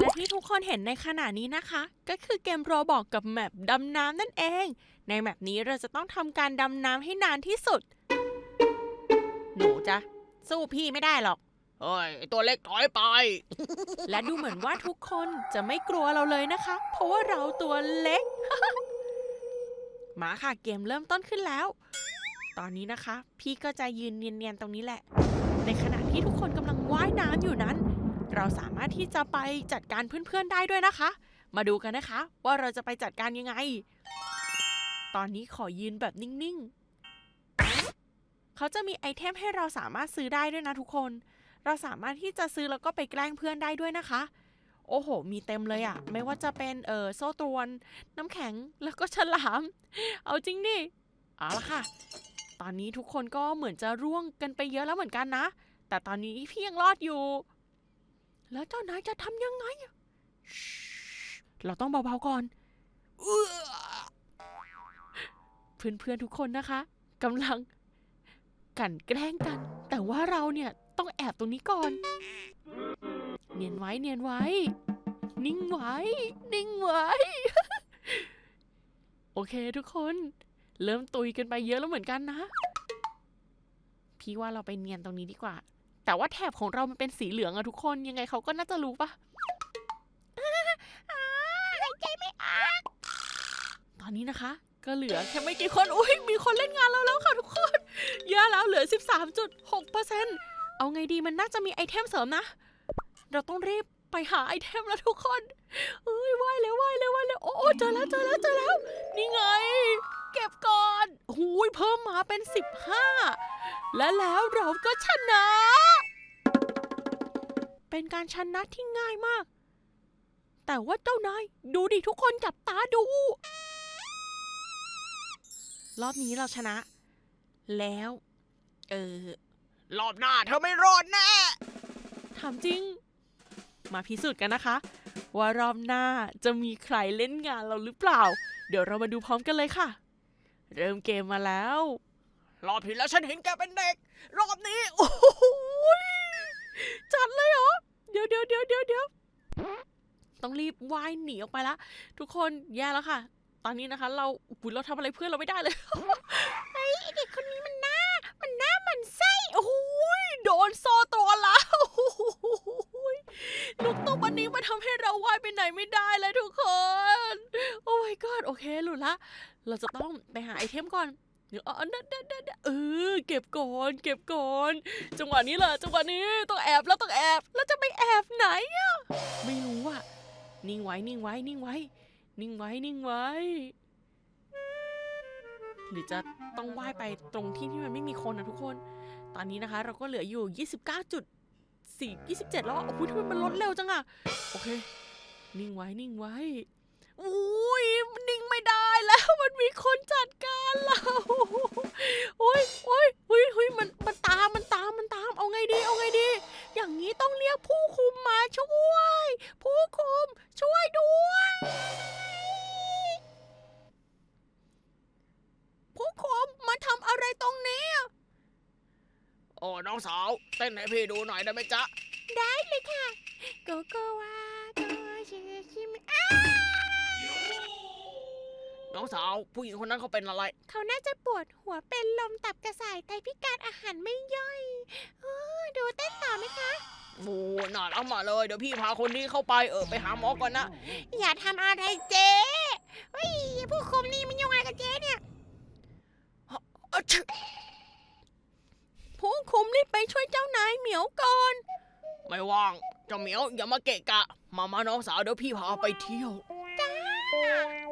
และที่ทุกคนเห็นในขณะนี้นะคะ ก็คือเกมโรบอกกับแมปดำน้ำนั่นเอง ในแมปนี้เราจะต้องทำการดำน้ำให้นานที่สุด หนูจะสู้พี่ไม่ได้หรอก เฮ้ยไอ้ตัวเล็กถอยไป และดูเหมือนว่าทุกคนจะไม่กลัวเราเลยนะคะ เพราะว่าเราตัวเล็ก มาค่ะเกมเริ่มต้นขึ้นแล้ว ตอนนี้นะคะ พี่ก็จะยืนเนียนๆตรงนี้แหละ ในขณะที่ทุกคนกำลังว่ายน้ำอยู่นั้น เราสามารถที่จะไปจัดการเพื่อนๆได้ด้วยนะคะ มาดูกันนะคะ ว่าเราจะไปจัดการยังไง ตอนนี้ขอยืนแบบนิ่งๆ เขาจะมีไอเทมให้เราสามารถซื้อได้ด้วยนะทุกคน เราสามารถที่จะซื้อแล้วก็ไปแกล้งเพื่อนได้ด้วยนะคะ โอ้โห มีเต็มเลยอะไม่ว่าจะเป็นเออโซ่ตรวน น้ำแข็งแล้วก็ฉลาม เอาจริงดิเอาละค่ะ ตอนนี้ทุกคนก็เหมือนจะร่วงกันไปเยอะแล้วเหมือนกันนะ แต่ตอนนี้พี่ยังรอดอยู่ แล้วเจ้านายจะทำยังไงเราต้องเบาๆก่อนเพื่อนๆทุกคนนะคะกำลังกันแกล้งกัน แต่ว่าเราเนี่ยต้องแอบตรงนี้ก่อน เนียนไว้เนียนไว้ นิ่งไว้ นิ่งไว้ โอเคทุกคน เริ่มตุยกันไปเยอะแล้วเหมือนกันนะ พี่ว่าเราไปเนียนตรงนี้ดีกว่า แต่ว่าแถบของเรามันเป็นสีเหลืองอะทุกคนยังไงเขาก็น่าจะรู้ปะหายใจไม่ออกตอนนี้นะคะ ก็เหลือแค่ไม่กี่คนอุ้ยมีคนเล่นงานเราแล้วค่ะทุกคนเยอะแล้วเหลือ 13.6%เอาไงดีมันน่าจะมีไอเทมเสริมนะ เราต้องรีบไปหาไอเทมแล้วทุกคนเอ้ยว่ายแล้วว่ายแล้วว่ายแล้วโอ้โอ้เจอแล้วเจอแล้วเจอแล้ว นี่ไง เก็บก่อนหูยเพิ่มมาเป็น 15 และแล้วเราก็ชนะ เป็นการชนะที่ง่ายมาก แต่ว่าเจ้านายดูดิทุกคนจับตาดู รอบนี้เราชนะ แล้ว เออ รอบหน้าเธอไม่รอดแน่ถามจริง มาพิสูจน์กันนะคะ ว่ารอบหน้าจะมีใครเล่นงานเราหรือเปล่า เดี๋ยวเรามาดูพร้อมกันเลยค่ะ เริ่มเกมมาแล้ว รอบที่แล้วฉันเห็นแกเป็นเด็ก รอบนี้ โอ้โหยจัดเลยเหรอ เดี๋ยวเดี๋ยวเดี๋ยวเดี๋ยวเดี๋ยวต้องรีบว่ายหนีออกไปละ ทุกคนแย่แล้วค่ะ ตอนนี้นะคะ เราอุ๊ยเราทำอะไรเพื่อนเราไม่ได้เลยไอ้เด็กคนนี้มันหน้า มันหน้ามันไส้โอ้โหยโดนโซตัวแล้วโอ้โหยลูกตุ๊กวันนี้มาทำให้เราว่ายไปไหนไม่ได้เลยทุกคน โอ้ my god โอเคหลุดละ เราจะต้องไปหาไอเทมก่อนเดี๋ยวเออเดเดเดเดเออเก็บก่อนเก็บก่อน จังหวะนี้แหละจังหวะนี้ต้องแอบแล้วต้องแอบแล้วจะไปแอบไหนอะไม่รู้อะนิ่งไว้นิ่งไว้นิ่งไว้ นิ่งไว้นิ่งไว้ หรือจะต้องว่ายไปตรงที่ที่มันไม่มีคนนะทุกคน ตอนนี้นะคะ เราก็เหลืออยู่ 29จุด4 27แล้วโอ้โหทำไมมันลดเร็วจังอะโอเค นิ่งไว้นิ่งไว้ อุ้ยนิ่งไม่ได้แล้วมันมีคนจัดการเราโอ้ยโอ้ยโอ้ยโอ้ยมันมันตามมันตามมันตามเอาไงดีเอาไงดี อย่างนี้ต้องเรียกผู้คุมมาช่วย ผู้คุมช่วยด้วยผู้คุมมาทำอะไรตรงนี้อะโอ้น้องสาวเต้นให้พี่ดูหน่อยได้ไหมจ๊ะ ได้เลยค่ะโกโกวาโกชิชิมิอ้า น้องสาวผู้หญิงคนนั้นเขาเป็นอะไร เขาน่าจะปวดหัวเป็นลมตับกระส่ายไตพิการอาหารไม่ย่อยเออดูเต้นต่อไหมคะ โอ้น่ารักมากเลย เดี๋ยวพี่พาคนนี้เข้าไปเออไปหาหมอก่อนนะ อย่าทำอะไรเจ๊เฮ้ยผู้คุมนี่มันยุ่งอะไรกับเจ๊เนี่ยอะชึผู้คุมรีบไปช่วยเจ้านายเหมียวก่อน ไม่ว่างเจ้าเหมียวอย่ามาเกะกะ มามาน้องสาวเดี๋ยวพี่พาไปเที่ยวจ้า